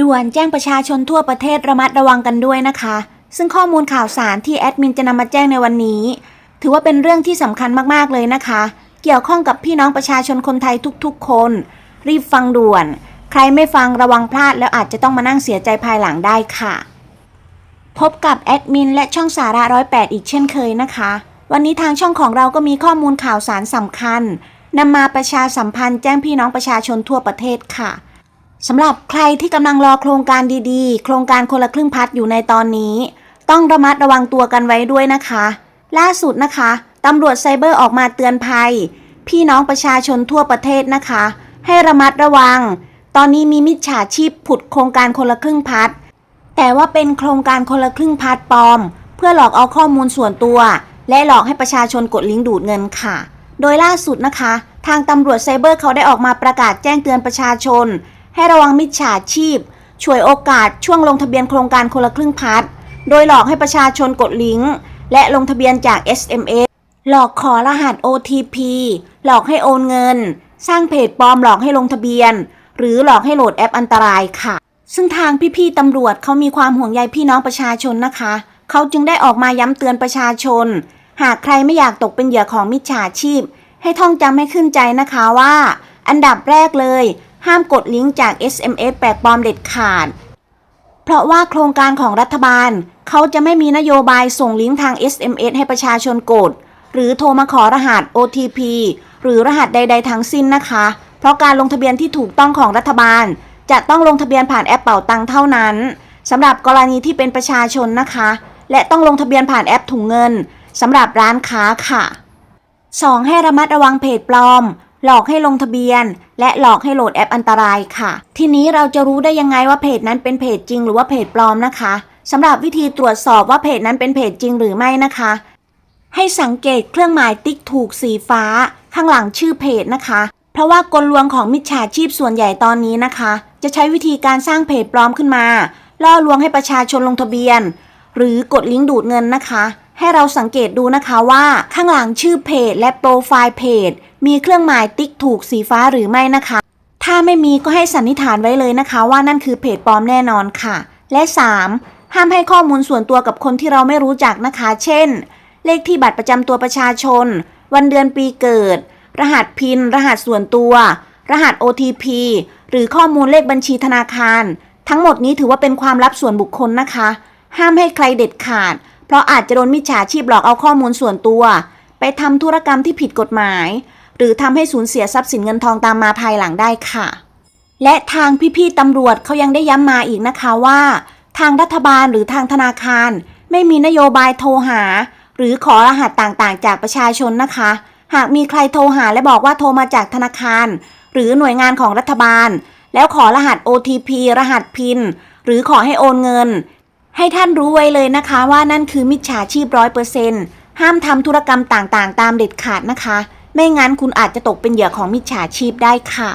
ด่วนแจ้งประชาชนทั่วประเทศระมัดระวังกันด้วยนะคะ ซึ่งข้อมูลข่าวสารที่แอดมินจะนำมาแจ้งในวันนี้ ถือว่าเป็นเรื่องที่สำคัญมากๆเลยนะคะ เกี่ยวข้องกับพี่น้องประชาชนคนไทยทุกๆ คน รีบฟังด่วน ใครไม่ฟังระวังพลาดแล้วอาจจะต้องมานั่งเสียใจภายหลังได้ค่ะ พบกับแอดมินและช่องสาระร้อยแปดอีกเช่นเคยนะคะ วันนี้ทางช่องของเราก็มีข้อมูลข่าวสารสำคัญนำมาประชาสัมพันธ์แจ้งพี่น้องประชาชนทั่วประเทศค่ะ สำหรับใครที่กำลังรอโครงการดีๆ โครงการคนละครึ่งพัดอยู่ในตอนนี้ ต้องระมัดระวังตัวกันไว้ด้วยนะคะ ล่าสุดนะคะตำรวจไซเบอร์ออกมาเตือนภัย พี่น้องประชาชนทั่วประเทศนะคะ ให้ระมัดระวัง ตอนนี้มีมิจฉาชีพผุดโครงการคนละครึ่งพัด แต่ว่าเป็นโครงการคนละครึ่งพาร์ปลอม เพื่อหลอกเอาข้อมูลส่วนตัว และหลอกให้ประชาชนกดลิงก์ดูดเงินค่ะ โดยล่าสุดนะคะ ทางตำรวจไซเบอร์เขาได้ออกมาประกาศแจ้งเตือนประชาชน ให้ระวังมิจฉาชีพ ช่วยโอกาสช่วงลงทะเบียนโครงการคนละครึ่งพาร์ทโดยหลอกให้ประชาชนกดลิงก์ และลงทะเบียนจาก SMS หลอกขอรหัส OTP หลอกให้โอนเงิน สร้างเพจปลอมหลอกให้ลงทะเบียน หรือหลอกให้โหลดแอปอันตรายค่ะ ซึ่งทางพี่ๆตำรวจเขามีความห่วงใยพี่น้องประชาชนนะคะ เขาจึงได้ออกมาย้ำเตือนประชาชน หากใครไม่อยากตกเป็นเหยื่อของมิจฉาชีพ ให้ท่องจำให้ขึ้นใจนะคะว่า อันดับแรกเลย ห้ามกดลิงก์จาก SMS แปลกปลอมเด็ดขาด เพราะว่าโครงการของรัฐบาล เขาจะไม่มีนโยบายส่งลิงก์ทาง SMS ให้ประชาชนกด หรือโทรมาขอรหัส OTP หรือรหัสใด ๆ ทั้งสิ้นนะคะ เพราะการลงทะเบียนที่ถูกต้องของรัฐบาล จะต้องลงทะเบียนผ่านแอปเป่าตังเท่านั้นสำหรับกรณีที่เป็นประชาชนนะคะ และต้องลงทะเบียนผ่านแอปถุงเงินสำหรับร้านค้าค่ะ 2. ให้ระมัดระวังเพจปลอม หลอกให้ลงทะเบียน และหลอกให้โหลดแอปอันตรายค่ะ ทีนี้เราจะรู้ได้ยังไงว่าเพจนั้นเป็นเพจจริง หรือว่าเพจปลอมนะคะสำหรับวิธีตรวจสอบว่าเพจนั้นเป็นเพจจริงหรือไม่นะคะ ให้สังเกตเครื่องหมายติ๊กถูกสีฟ้า ข้างหลังชื่อเพจนะคะ เพราะว่ากลลวงของมิจฉาชีพส่วนใหญ่ตอนนี้นะคะ จะใช้วิธีการสร้างเพจปลอมขึ้นมาล่อลวงให้ประชาชนลงทะเบียน หรือกดลิงก์ดูดเงินนะคะ ให้เราสังเกตดูนะคะว่าข้างหลังชื่อเพจและโปรไฟล์เพจมีเครื่องหมายติ๊กถูกสีฟ้าหรือไม่นะคะ ถ้าไม่มีก็ให้สันนิษฐานไว้เลยนะคะ ว่านั่นคือเพจปลอมแน่นอนค่ะ และ 3. ห้ามให้ข้อมูลส่วนตัวกับคนที่เราไม่รู้จักนะคะ เช่น เลขที่บัตรประจำตัวประชาชน วันเดือนปีเกิด รหัสพิน รหัสส่วนตัว รหัส OTP หรือข้อมูลเลขบัญชีธนาคาร ทั้งหมดนี้ถือว่าเป็นความลับส่วนบุคคลนะคะ ห้ามให้ใครเด็ดขาด เพราะอาจจะโดนมิจฉาชีพหลอกเอาข้อมูลส่วนตัว ไปทำธุรกรรมที่ผิดกฎหมาย หรือทำให้สูญเสียทรัพย์สินเงินทองตามมาภายหลังได้ค่ะ และทางพี่ๆตำรวจเขายังได้ย้ำมาอีกนะคะว่า ทางรัฐบาลหรือทางธนาคาร ไม่มีนโยบายโทรหา หรือขอรหัสต่างๆ จากประชาชนนะคะ หากมีใครโทรหาและบอกว่าโทรมาจากธนาคาร หรือหน่วยงานของรัฐบาล แล้วขอรหัส OTP รหัสพินหรือขอให้โอนเงิน ให้ท่านรู้ไว้เลยนะคะว่านั่นคือมิจฉาชีพร้อยเปอร์เซ็นต์ห้ามทำธุรกรรมต่างๆ ตามเด็ดขาดนะคะ ไม่งั้นคุณอาจจะตกเป็นเหยื่อของมิจฉาชีพได้ค่ะ